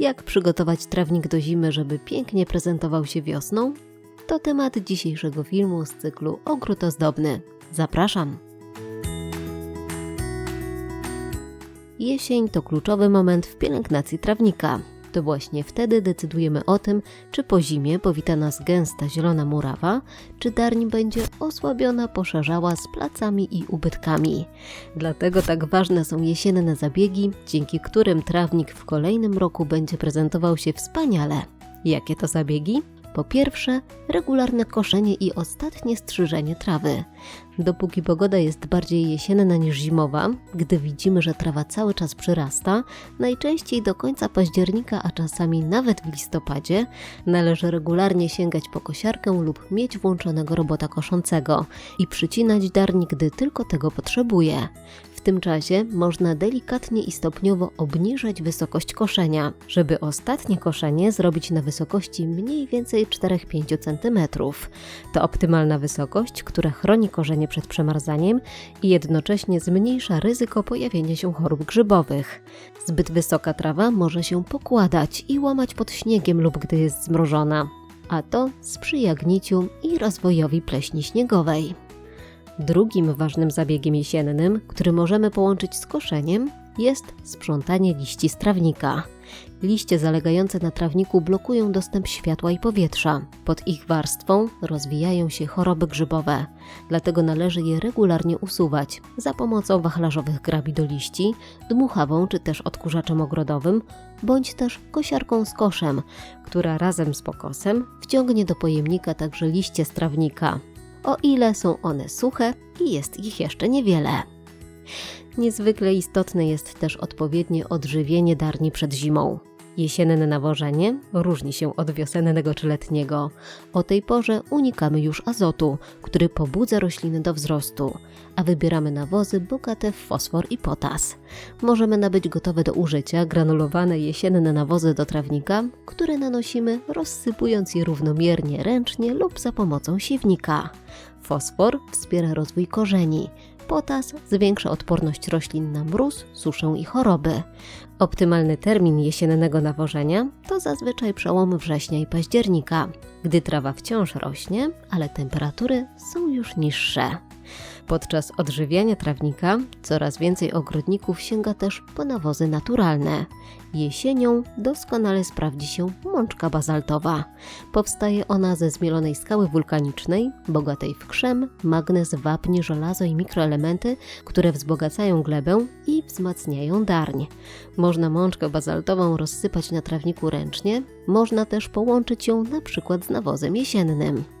Jak przygotować trawnik do zimy, żeby pięknie prezentował się wiosną? To temat dzisiejszego filmu z cyklu Ogród ozdobny. Zapraszam! Jesień to kluczowy moment w pielęgnacji trawnika. To właśnie wtedy decydujemy o tym, czy po zimie powita nas gęsta zielona murawa, czy darń będzie osłabiona, poszarzała z placami i ubytkami. Dlatego tak ważne są jesienne zabiegi, dzięki którym trawnik w kolejnym roku będzie prezentował się wspaniale. Jakie to zabiegi? Po pierwsze, regularne koszenie i ostatnie strzyżenie trawy. Dopóki pogoda jest bardziej jesienna niż zimowa, gdy widzimy, że trawa cały czas przyrasta, najczęściej do końca października, a czasami nawet w listopadzie, należy regularnie sięgać po kosiarkę lub mieć włączonego robota koszącego i przycinać darnik, gdy tylko tego potrzebuje. W tym czasie można delikatnie i stopniowo obniżać wysokość koszenia, żeby ostatnie koszenie zrobić na wysokości mniej więcej 4-5 cm. To optymalna wysokość, która chroni korzenie przed przemarzaniem i jednocześnie zmniejsza ryzyko pojawienia się chorób grzybowych. Zbyt wysoka trawa może się pokładać i łamać pod śniegiem lub gdy jest zmrożona, a to sprzyja gniciu i rozwojowi pleśni śniegowej. Drugim ważnym zabiegiem jesiennym, który możemy połączyć z koszeniem, jest sprzątanie liści z trawnika. Liście zalegające na trawniku blokują dostęp światła i powietrza. Pod ich warstwą rozwijają się choroby grzybowe, dlatego należy je regularnie usuwać za pomocą wachlarzowych grabi do liści, dmuchawą czy też odkurzaczem ogrodowym, bądź też kosiarką z koszem, która razem z pokosem wciągnie do pojemnika także liście z trawnika, o ile są one suche i jest ich jeszcze niewiele. Niezwykle istotne jest też odpowiednie odżywienie darni przed zimą. Jesienne nawożenie różni się od wiosennego czy letniego. O tej porze unikamy już azotu, który pobudza rośliny do wzrostu, a wybieramy nawozy bogate w fosfor i potas. Możemy nabyć gotowe do użycia granulowane jesienne nawozy do trawnika, które nanosimy rozsypując je równomiernie ręcznie lub za pomocą siewnika. Fosfor wspiera rozwój korzeni, Potas zwiększa odporność roślin na mróz, suszę i choroby. Optymalny termin jesiennego nawożenia to zazwyczaj przełom września i października, gdy trawa wciąż rośnie, ale temperatury są już niższe. Podczas odżywiania trawnika coraz więcej ogrodników sięga też po nawozy naturalne. Jesienią doskonale sprawdzi się mączka bazaltowa. Powstaje ona ze zmielonej skały wulkanicznej, bogatej w krzem, magnez, wapń, żelazo i mikroelementy, które wzbogacają glebę i wzmacniają darń. Można mączkę bazaltową rozsypać na trawniku ręcznie, można też połączyć ją na przykład z nawozem jesiennym.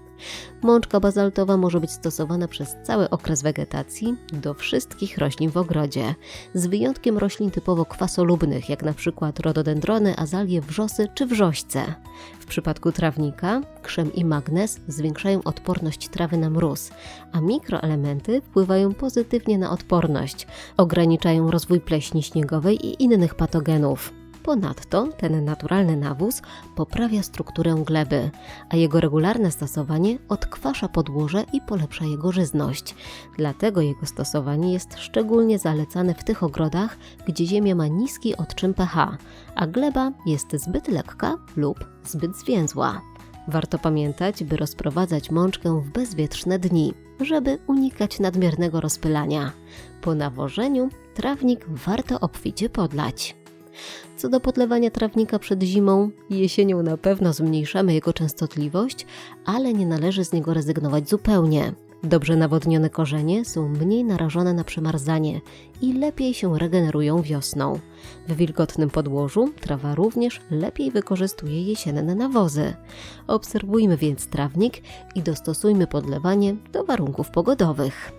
Mączka bazaltowa może być stosowana przez cały okres wegetacji do wszystkich roślin w ogrodzie, z wyjątkiem roślin typowo kwasolubnych, jak przykład rododendrony, azalie, wrzosy czy wrzośce. W przypadku trawnika krzem i magnez zwiększają odporność trawy na mróz, a mikroelementy wpływają pozytywnie na odporność, ograniczają rozwój pleśni śniegowej i innych patogenów. Ponadto ten naturalny nawóz poprawia strukturę gleby, a jego regularne stosowanie odkwasza podłoże i polepsza jego żyzność. Dlatego jego stosowanie jest szczególnie zalecane w tych ogrodach, gdzie ziemia ma niski odczyn pH, a gleba jest zbyt lekka lub zbyt zwięzła. Warto pamiętać, by rozprowadzać mączkę w bezwietrzne dni, żeby unikać nadmiernego rozpylania. Po nawożeniu trawnik warto obficie podlać. Co do podlewania trawnika przed zimą, jesienią na pewno zmniejszamy jego częstotliwość, ale nie należy z niego rezygnować zupełnie. Dobrze nawodnione korzenie są mniej narażone na przemarzanie i lepiej się regenerują wiosną. W wilgotnym podłożu trawa również lepiej wykorzystuje jesienne nawozy. Obserwujmy więc trawnik i dostosujmy podlewanie do warunków pogodowych.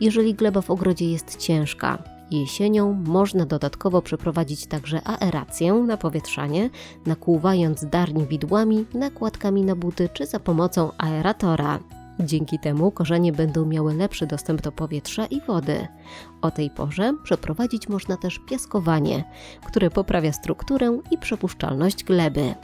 Jeżeli gleba w ogrodzie jest ciężka, Jesienią można dodatkowo przeprowadzić także aerację, napowietrzanie, nakłuwając darń widłami, nakładkami na buty czy za pomocą aeratora. Dzięki temu korzenie będą miały lepszy dostęp do powietrza i wody. O tej porze przeprowadzić można też piaskowanie, które poprawia strukturę i przepuszczalność gleby.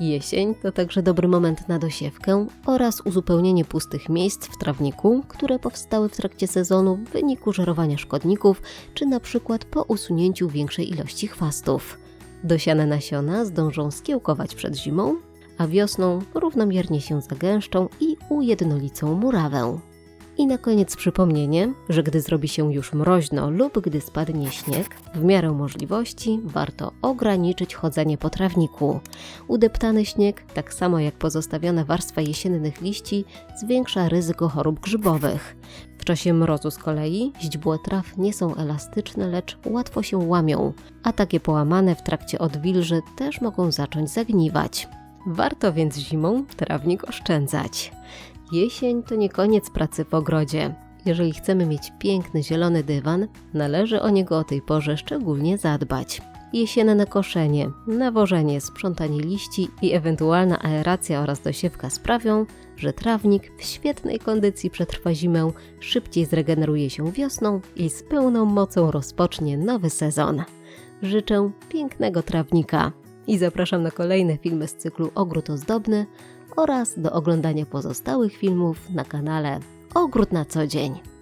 Jesień to także dobry moment na dosiewkę oraz uzupełnienie pustych miejsc w trawniku, które powstały w trakcie sezonu w wyniku żerowania szkodników, czy na przykład po usunięciu większej ilości chwastów. Dosiane nasiona zdążą skiełkować przed zimą, a wiosną równomiernie się zagęszczą i ujednolicą murawę. I na koniec przypomnienie, że gdy zrobi się już mroźno lub gdy spadnie śnieg, w miarę możliwości warto ograniczyć chodzenie po trawniku. Udeptany śnieg, tak samo jak pozostawiona warstwa jesiennych liści, zwiększa ryzyko chorób grzybowych. W czasie mrozu z kolei źdźbła traw nie są elastyczne, lecz łatwo się łamią, a takie połamane w trakcie odwilży też mogą zacząć zagniwać. Warto więc zimą trawnik oszczędzać. Jesień to nie koniec pracy w ogrodzie. Jeżeli chcemy mieć piękny zielony dywan, należy o niego o tej porze szczególnie zadbać. Jesienne koszenie, nawożenie, sprzątanie liści i ewentualna aeracja oraz dosiewka sprawią, że trawnik w świetnej kondycji przetrwa zimę, szybciej zregeneruje się wiosną i z pełną mocą rozpocznie nowy sezon. Życzę pięknego trawnika i zapraszam na kolejne filmy z cyklu Ogród Ozdobny oraz do oglądania pozostałych filmów na kanale Ogród na co dzień.